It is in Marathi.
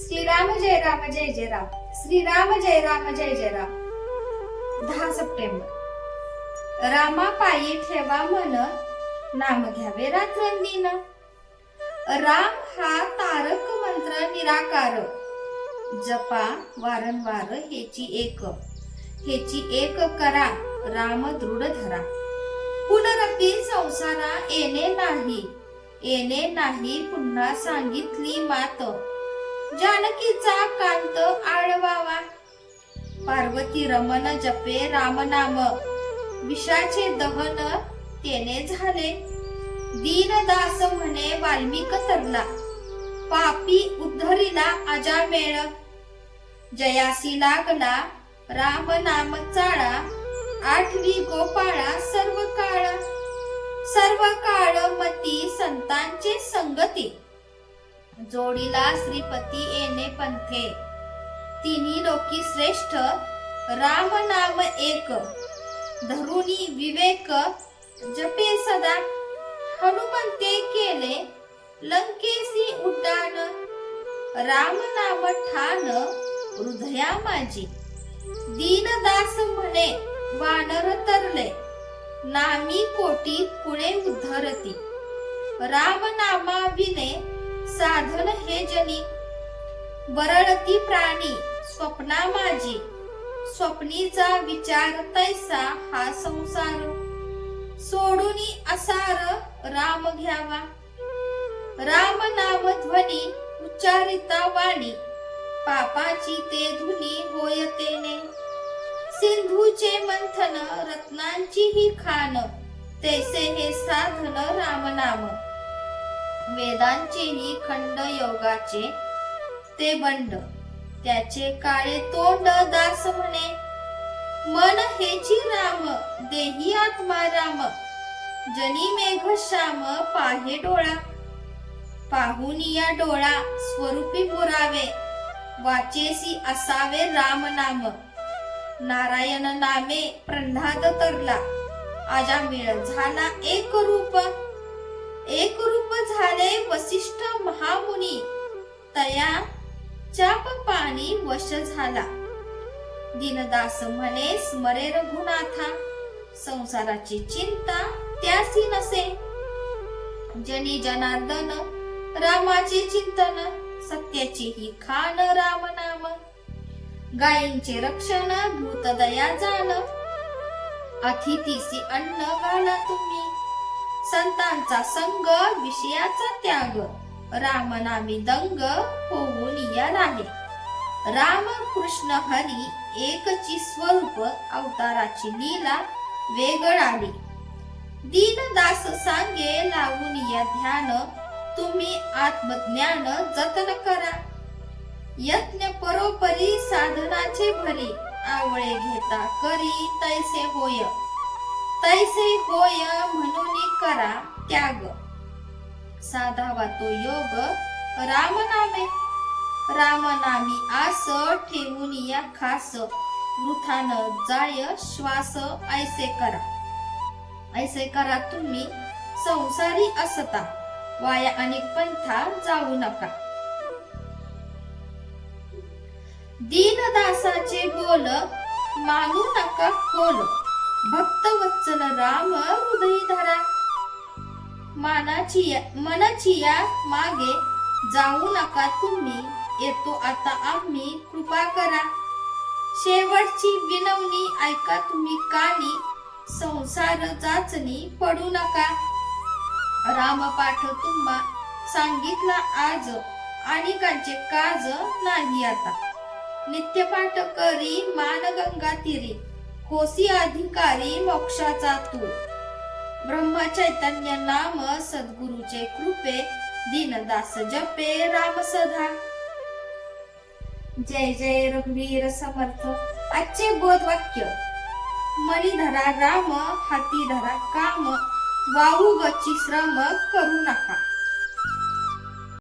श्रीराम जय राम जय जय राम. श्रीराम जय राम जय जय राम. दहा सप्टेंबर. रामा पायी ठेवा मन नाम घ्यावे रात्रंदिन. राम हा तारक मंत्र निराकार. जपा वारंवार हेची एक. हेची एक करा राम दृढ धरा. पुनरपी संसारा येणे नाही. येणे नाही पुन्हा सांगितली मात. जानकीचा कांत आळवावा पार्वती रमन जपे रामनाम. विषाचे दहन तेने झाले. दीनदास म्हणे वाल्मिक तरला. पापी उद्धरीला अजामेळ. जयासी लागला राम नाम चाळा. आठवी गोपाळा सर्व काळ सर्व काळ मती संतांचे संगती. जोडीला श्रीपती येणे पंथे. तिन्ही लोकी श्रेष्ठ राम नाम एक. धरुणी विवेक जपे सदा. हनुमंते केले लंकेसी उड्डाण. राम नाम ठाण हृदया माझी. दीनदास म्हणे वानर तरले. नामी कोटी कुणे उद्धरती. राम नामा विने साधन हे जनी. बरळती प्राणी स्वप्ना माझी. स्वप्नीचा विचार तैसा हा संसार. सोडूनी असार राम घ्यावा. राम नाम ध्वनी उच्चारिता वाणी. पापाची ते धुनी होय तेने. सिंधूचे मंथन रत्नांची ही खान. तैसे हे साधन राम नाम. वेदांचे ही खंड योगाचे ते बंड. त्याचे काळे तोंड दास म्हणे. मन हेची राम देही आत्मा राम. जनी मेघ श्याम पाहे डोळा. पाहून या डोळा स्वरूपी पुरावे. वाचेसी असावे राम नाम. नारायण नामे प्रल्हाद तरला. आजा मिळ झाला एक रूप. एक रूप झाले वसिष्ठ महामुनी. तया चाप पाणी वश झाला. दिनदास म्हणे स्मरे रघुनाथा संसाराची चिंता त्यासी नसे. जनी जनार्दन रामाचे चिंतन सत्याची ही खान राम नाम. गायींचे रक्षण भूतदया जाण. अतिथीसी अन्न घाला तुम्ही. संतांचा संग विषयाचा त्याग. राम नामी दंग होऊन या राहे राम कृष्ण हरी एकची स्वरूप अवताराची लीला वेगळाली. दीनदास सांगे लावून या ध्यान तुम्ही आत्मज्ञान जतन करा. यत्न परोपरी साधनाचे भरी आवळे घेता करी तैसे होय. तैसे होय म्हणून करा त्याग. साधावा तो योग राम नामे राम नामी आस ठेवून या खास. वृथान जाय श्वास ऐसे करा. ऐसे करा तुम्ही संसारी असता. वाया अनेक पंथा जाऊ नका. दीनदासाचे बोल मानू नका खोल. भक्त वत्सल राम हृदय धरा मानाची मनाची या मागे जाऊ नका तुम्ही. येतो आता आम्ही. कृपा करा. शेवटची विनवणी ऐका तुम्ही कानी. संसार चाचणी पडू नका. रामपाठ तुम्हा सांगितला आज. आणि कांचे काज नाही आता. नित्यपाठ करी मानगंगा तिरी. होसी अधिकारी मोक्षाचा तू. ब्रह्म चैतन्य नाम सद्गुरुचे कृपे दीनदास जपे राम सधा जय जय रघुवीर समर्थ. आजचे बोध वाक्य मनी धरा राम हाती धरा काम वाहू गची श्रम करू नका.